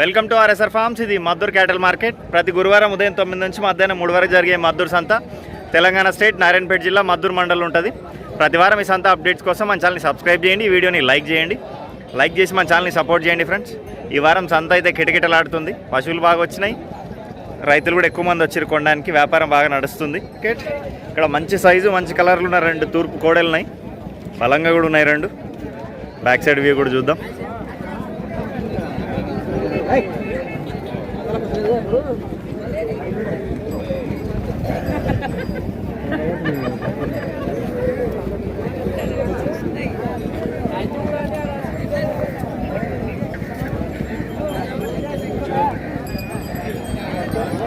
Welcome to RSR forms. ఇది Maddur క్యాటల్ market. ప్రతి గురువారం ఉదయం తొమ్మిది నుంచి మధ్యాహ్నం మూడు వరకు జరిగే మద్దూర్ సంత. తెలంగాణ స్టేట్ నారాయణపేట జిల్లా మద్దూర్ మండలం ఉంటుంది. ప్రతి వారం ఈ సంత అప్డేట్స్ కోసం మన ఛానల్ని సబ్స్క్రైబ్ చేయండి ఈ వీడియోని లైక్ చేయండి. లైక్ చేసి మన ఛానల్ని సపోర్ట్ చేయండి ఫ్రెండ్స్. ఈ వారం సంత అయితే కిటకిటలాడుతుంది. పశువులు బాగా వచ్చినాయి. రైతులు కూడా ఎక్కువ మంది వచ్చారు కొనడానికి. వ్యాపారం బాగా నడుస్తుంది. ఇక్కడ మంచి సైజు మంచి కలర్లు ఉన్న రెండు తూర్పు కోడలు ఉన్నాయి బలంగా కూడా ఉన్నాయి రెండు. బ్యాక్ సైడ్ వ్యూ కూడా చూద్దాం.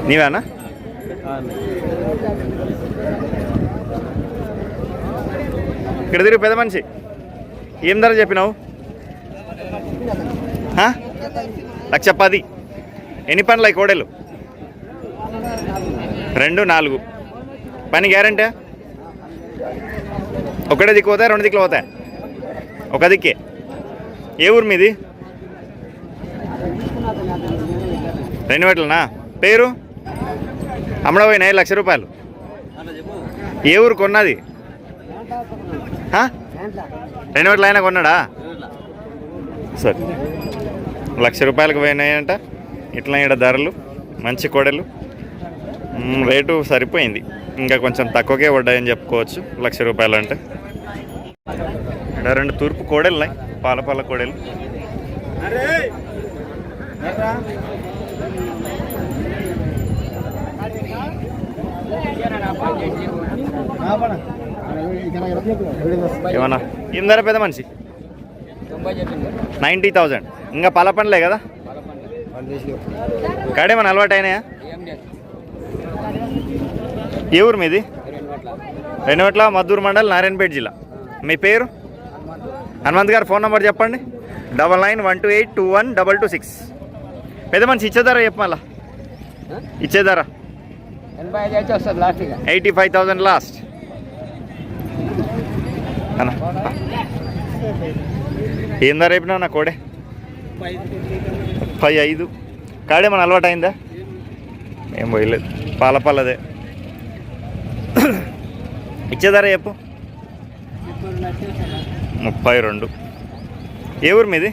నీవేనా? ఇక్కడ తిరిగి పెద్ద మనిషి. ఏం ధర చెప్పినావు? హా? లక్ష పది. ఎన్ని పనులు అయి కోడలు? రెండు నాలుగు. పని గ్యారంటీ? ఒకటే దిక్కు పోతాయి రెండు దిక్కులు పోతాయి? ఒక దిక్కే. ఏ ఊరు మీది? రెండు వేటలనా పేరు? అమ్మడపోయినా లక్ష రూపాయలు. ఏ ఊరు కొన్నది? రెండు వాటిలో అయినా కొన్నాడా? సరే. లక్ష రూపాయలకు పోయినాయంట. ఇట్లా ఇక్కడ ధరలు మంచి కోడలు. రేటు సరిపోయింది. ఇంకా కొంచెం తక్కువకే పడ్డాయని చెప్పుకోవచ్చు. లక్ష రూపాయలు అంటే ఇక్కడ రెండు తూర్పు కోడలు ఉన్నాయి పాల పాల కోడలు. ఏమన్నా? ఏం ధర పెద్ద మనిషి? Ninety thousand. ఇంకా పల పండ్లే కదా? కాడేమన్నా అలవాటు అయినాయా? ఏ ఊరు మీది? రెండువట్ల మద్దూరు మండల్ నారాయణపేట జిల్లా. మీ పేరు? హనుమంత్ గారు ఫోన్ నెంబర్ చెప్పండి. Double nine one two eight two one double two six. పెద్ద మనిషి ఇచ్చేదారా చెప్పు మళ్ళా. ఇచ్చేదారా ఎయిటీ ఫైవ్ థౌజండ్ లాస్ట్. ఏందా ఏం నా కోడే. ముప్పై ఐదు. కాడేమన్నా అలవాటు అయిందా ఏం పోయలేదు. పాల పాలదే. ఇచ్చేదారా చెప్పు. ముప్పై రెండు. ఏ ఊరు మీది?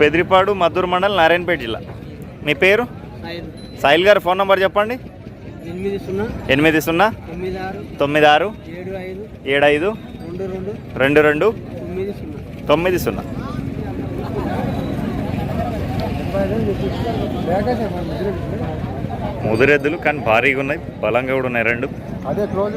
పెదిరిపాడు మద్దూరు మండలం నారాయణపేట జిల్లా. మీ పేరు? సాయిల్. గారు ఫోన్ నెంబర్ చెప్పండి. ఎనిమిది సున్నా. తొమ్మిది ఆరు. ఏడు ఐదు. రెండు రెండు. తొమ్మిది సున్నా. ముదిరెద్దులు కానీ భారీగా ఉన్నాయి. బలంగా కూడా ఉన్నాయి రెండు. అదే క్లోజ్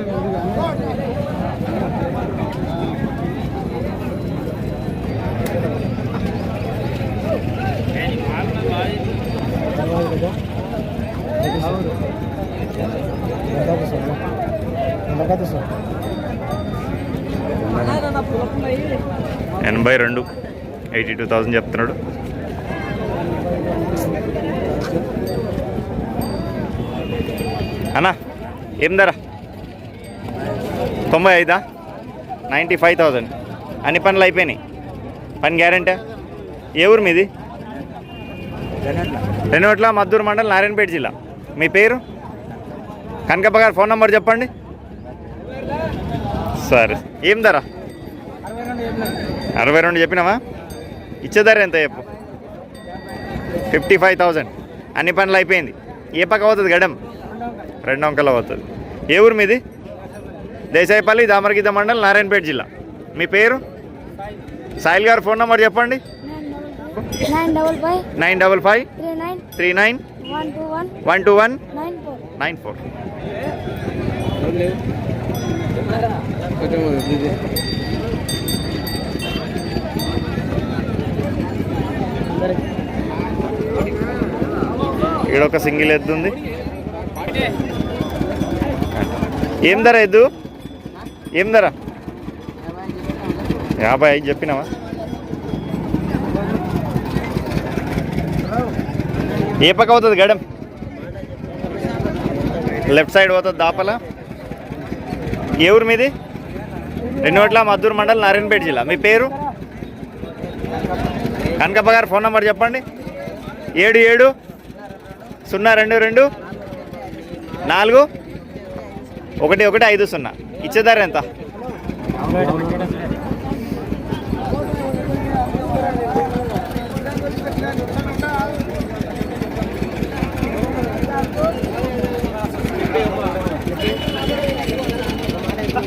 ఎనభై రెండు ఎయిటీ టూ థౌజండ్ చెప్తున్నాడు. అన్నా ఏం ధర? తొంభై ఐదా? Ninety five thousand. అన్ని పనులు అయిపోయినాయి. పని గ్యారంటీ? ఏ ఊరు మీది? రెనోట్ల మద్దూరు మండలం నారాయణపేట జిల్లా. మీ పేరు? కనకప్ప గారు ఫోన్ నెంబర్ చెప్పండి. సరే. ఏం ధర? అరవై రెండు చెప్పినావా? ఇచ్చే ధర ఎంత చెప్పు. Fifty five thousand. అన్ని పనులు అయిపోయింది. ఏ పక్క అవుతుంది గడం రెండు అంకలు అవుతుంది ఏ ఊరు మీది? దేశాయపల్లి దామరగీత మండలం నారాయణపేట జిల్లా. మీ పేరు? సాయిల్ గారు ఫోన్ నెంబర్ చెప్పండి. Nine double five three nine one two one nine four. ఇక్కడ ఒక సింగిల్ ఎద్దు ఉంది ఏం ధర ఎద్దు? ఏం ధర? యాభై ఐదు చెప్పినావా? ఏ పక్క అవుతుంది గడం లెఫ్ట్ సైడ్ పోతుంది దాపల. ఏ ఊరు మీది? రెండువట్ల మద్దూరు మండలం నారాయణపేట జిల్లా. మీ పేరు? కనకప్ప గారు ఫోన్ నెంబర్ చెప్పండి. ఏడు ఏడు సున్నా రెండు రెండు. నాలుగు. ఒకటి ఒకటి ఐదు సున్నా. ఇచ్చేదారు ఎంత?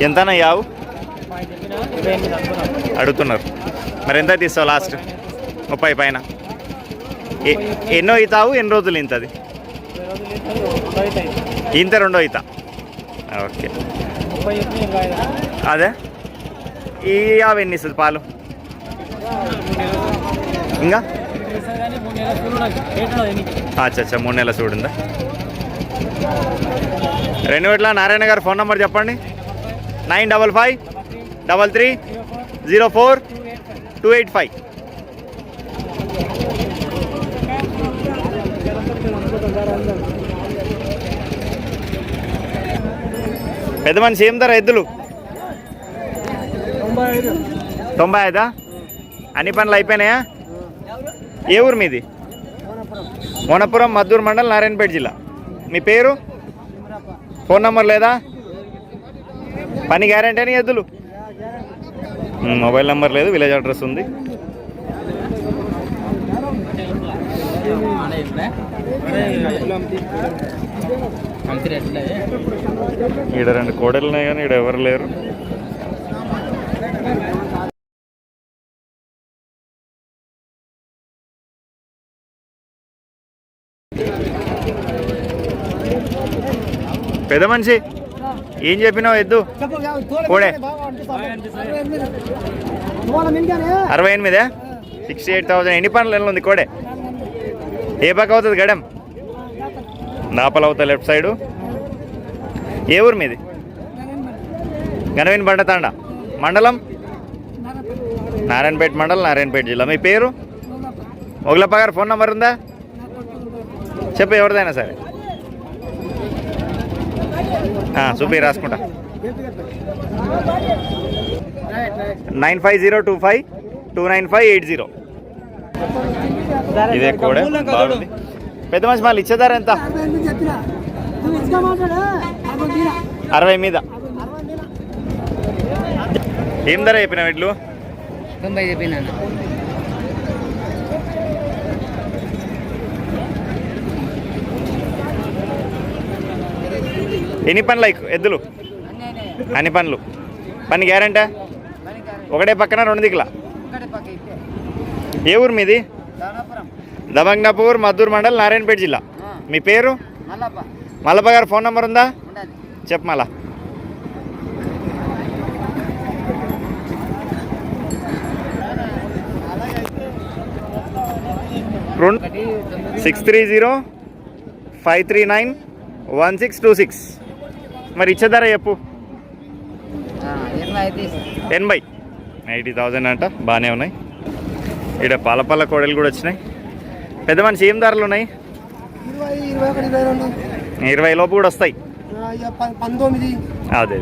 ఎంతనా యావు అడుగుతున్నారు. మరి ఎంత తీస్తావు లాస్ట్? ముప్పై పైన. ఎన్నో అవుతావు ఎన్ని రోజులు ఇంతది ఇంత రెండో ఈత. ఓకే. అదే? ఈ యాభై ఎన్ని ఇస్తుంది పాలు? ఇంకా? అచ్చా అచ్చా మూడు నెలల చూడుందా రెండు వేట్ల నారాయణ గారు ఫోన్ నెంబర్ చెప్పండి. Nine double five double three zero four two eight five. పెద్ద మనిషి ఏం ధర ఎద్దులు? తొంభై ఐదా. అన్ని పనులు అయిపోయినాయా? ఏ ఊరు మీది? మోనపురం మద్దూరు మండల్ నారాయణపేట జిల్లా. మీ పేరు? ఫోన్ నంబర్ లేదా? పని గ్యారంటీ అని ఎద్దులు? మొబైల్ నెంబర్ లేదు విలేజ్ అడ్రస్ ఉంది. ఈడ రెండు కోడలు ఉన్నాయి కానీ ఈడ ఎవరు లేరు. పెద్ద మనిషి ఏం చెప్పినావు ఎద్దు? కోడే. అరవై ఎనిమిదే సిక్స్టీ ఎయిట్ థౌసండ్. ఎన్ని పనులు ఎన్ని ఉంది కోడే? ఏ పక్క అవుతుంది గడం నాపల అవుతా లెఫ్ట్ సైడు. ఏ ఊరు మీది? గనవిన్ బండతాండ మండలం? నారాయణపేట మండలం నారాయణపేట జిల్లా. మీ పేరు? మొగలప్ప గారు ఫోన్ నెంబర్ ఉందా? చెప్పు ఎవరిదైనా సరే. చూపి రాసుకుంటా. Nine five zero two five two nine five eight zero. ఇదే కూడా బాగుంది. పెద్ద మనిషి మళ్ళీ ఇచ్చేదారు ఎంత? అరవై మీద. ఏం ధర చెప్పిన వీళ్ళు తొంభై చెప్పినా ఎన్ని పనులు ఎద్దులు? అన్ని పనులు పని గ్యారంటా? ఒకటే పక్కన రెండు దిక్కుల? ఏ ఊరు మీది? దబంగ్నాపూర్ మద్దూరు మండల్ నారాయణపేట జిల్లా. మీ పేరు? మల్లప్ప. గారు ఫోన్ నెంబర్ ఉందా? చెప్పు మళ్ళా. రెండు six three zero five three nine one six two six. మరి ఇచ్చే ధర చెప్పు. ఎనభై ఎయిటీ థౌజండ్ అంట బాగానే ఉన్నాయి. ఇక్కడ పాలపల్ల కోడలు కూడా వచ్చినాయి. పెద్ద మనిషి ఏం ధరలు ఉన్నాయి? ఇరవై లోపు కూడా వస్తాయి. పంతొమ్మిది. అదే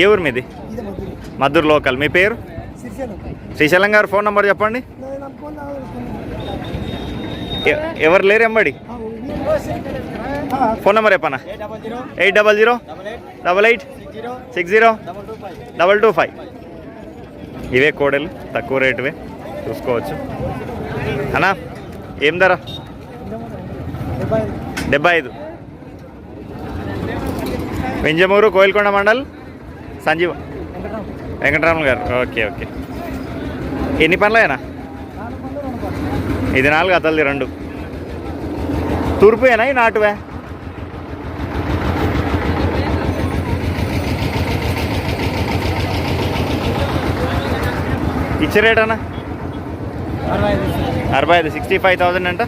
ఏ ఊరు మీది? మద్దూరు లోకల్. మీ పేరు? శ్రీశైలం. గారు ఫోన్ నెంబర్ చెప్పండి. ఎవరు లేరు ఎంబడి? ఫోన్ నెంబర్ చెప్పనా? Eight double zero. Double eight. Six zero. Double two five. ఇవే కోడలు. తక్కువ రేటువే. చూసుకోవచ్చు. అన్నా ఏం ధర? డెబ్బై ఐదు. వెంజమూరు కోయిల్కొండ మండల్ సంజీవ వెంకటరాములు గారు. Okay okay. ఎన్ని పనులైనా ఇది నాలుగు అతలది రెండు. తూర్పుయేనా ఈ నాటువే? ఇచ్చే రేట్ అరవై ఐదు. సిక్స్టీ ఫైవ్ థౌజండ్ అంట.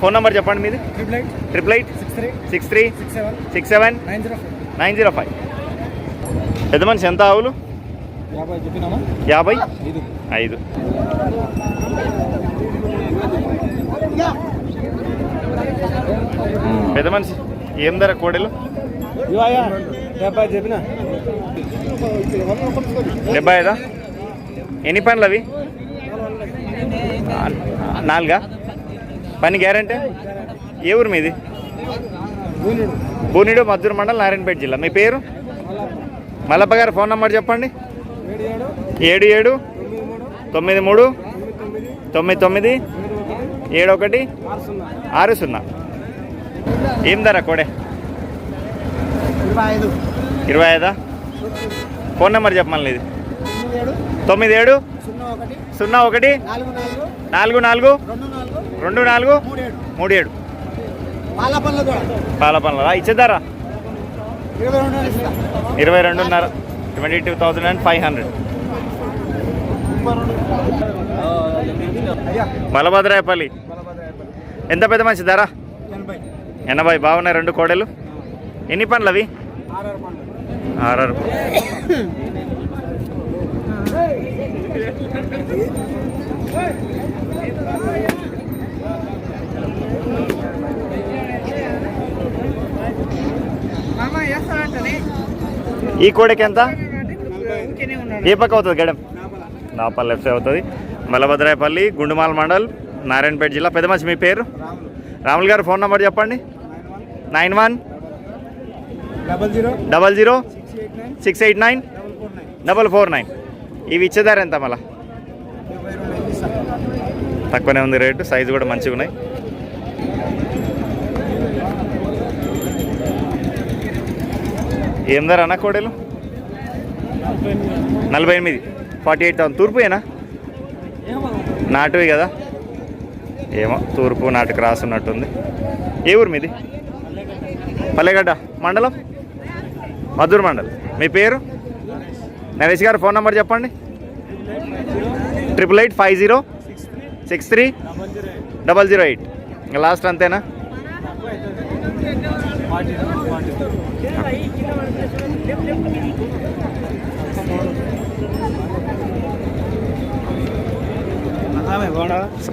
ఫోన్ నెంబర్ చెప్పండి మీది. Triple eight. Triple eight. Six three. Six three. Six seven. Six seven. Nine zero four nine zero five. పెద్ద మనిషి ఎంత ఆవులు? యాభై ఐదు. పెద్ద మనిషి ఏం ధర కోడెలు? చెప్పిన డెబ్బై ఐదా ఎన్ని పనులు అవి? నాలుగా? పని గ్యారంటీ? ఏ ఊరు మీది? బూనిడు మద్దూరు మండలం నారాయణపేట జిల్లా. మీ పేరు? మల్లప్ప గారు ఫోన్ నెంబర్ చెప్పండి. ఏడు ఏడు తొమ్మిది మూడు తొమ్మిది తొమ్మిది ఏడు ఒకటి ఆరు సున్నా. ఏం ధర కోడే? ఇరవై ఐదు. ఐదా ఫోన్ నెంబర్ చెప్పమని ఇది తొమ్మిది ఏడు సున్నా ఒకటి నాలుగు నాలుగు రెండు నాలుగు మూడు ఏడు. పాల పనులు కూడా పాల పనుల ఇచ్చేద్దారా? ఇరవై రెండున్నర twenty two thousand and five hundred. Balabhadrayapalli ఎంత పెద్ద మంచి ధర? ఎనభై. బాగున్నాయి రెండు కోడలు. ఎన్ని పనులు అవి ఆరు పండ్లు. ఆర్ఆర్ ఈ కోడకి ఎంత? ఏ పక్క అవుతుంది గడం నాపల్ లెఫ్ట్ సైడ్ అవుతుంది. బలభద్రాయపల్లి గుండుమాల మండల్ నారాయణపేట జిల్లా. పెద్దమచ్చి మీ పేరు? రాములు గారు ఫోన్ నెంబర్ చెప్పండి. Nine one. Double zero. Double zero. Six eight nine six eight nine. Double four nine. Double four nine. ఇవి ఇచ్చేదారు ఎంత మళ్ళా? తక్కువనే ఉంది రేటు సైజు కూడా మంచిగా ఉన్నాయి. ఏం ధర అన్న కోడలు? నలభై ఎనిమిది. Forty eight thousand. తూర్పు ఏనా? నాటువి కదా? ఏమో తూర్పు నాటు క్రాస్ ఉన్నట్టుంది. ఏ ఊరు మీది? పల్లెగడ్డ. మండలం? మధుర్ మండల్. మీ పేరు? నరేష్ గారు ఫోన్ నెంబర్ చెప్పండి. Triple eight five zero six three double zero eight. ఇంకా లాస్ట్ అంతేనా?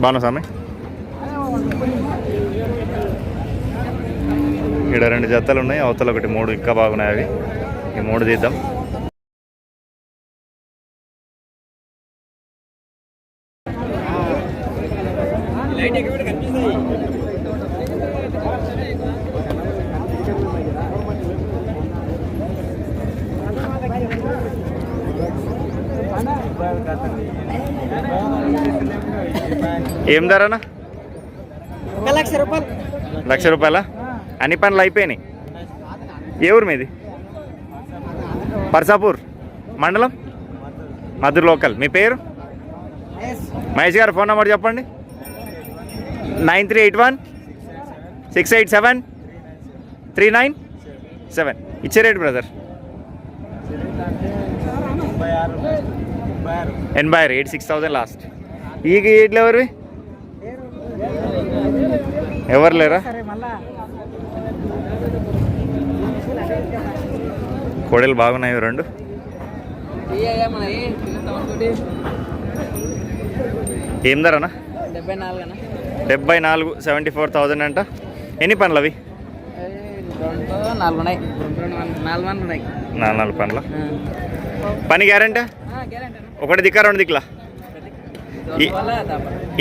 బాను స్వామి? ఇక్కడ రెండు జతలు ఉన్నాయి అవతల ఒకటి మూడు ఇంకా బాగున్నాయి అవి. ఈ మూడు తీద్దాం. ఏం ధరనా ఒక లక్ష రూపాయలు. లక్ష రూపాయల? అన్ని పనులు అయిపోయినాయి. ఏ ఊరు మీది? పర్సాపూర్. మండలం? మధుర్ లోకల్. మీ పేరు? మహేష్. గారు ఫోన్ నెంబర్ చెప్పండి. Nine three eight one six eight seven three nine seven. ఇచ్చే రేట్ బ్రదర్? ఎనభై ఆరు. Eight six thousand last. ఈ ఇట్లా ఎవరివి? ఎవరు లేరా? కోడలు బాగున్నాయి రెండు? ఏం ధరనా డెబ్బై నాలుగు అన్న? డెబ్బై నాలుగు సెవెంటీ ఫోర్ థౌజండ్ అంట. ఎన్ని పనులు అవి? నాలుగు నాలుగు పనుల పని గ్యారంటీ? ఒకటి దిక్కా రెండు దిక్కులా?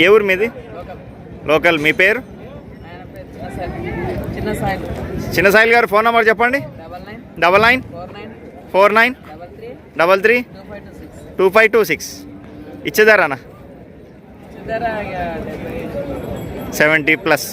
ఏ ఊరు మీది? లోకల్. మీ పేరు? చిన్న సాయి చిన్న సాయిల్ గారు ఫోన్ నెంబర్ చెప్పండి. Double nine. Four nine. Double three. Two five two six. డెబ్బై. Seventy plus.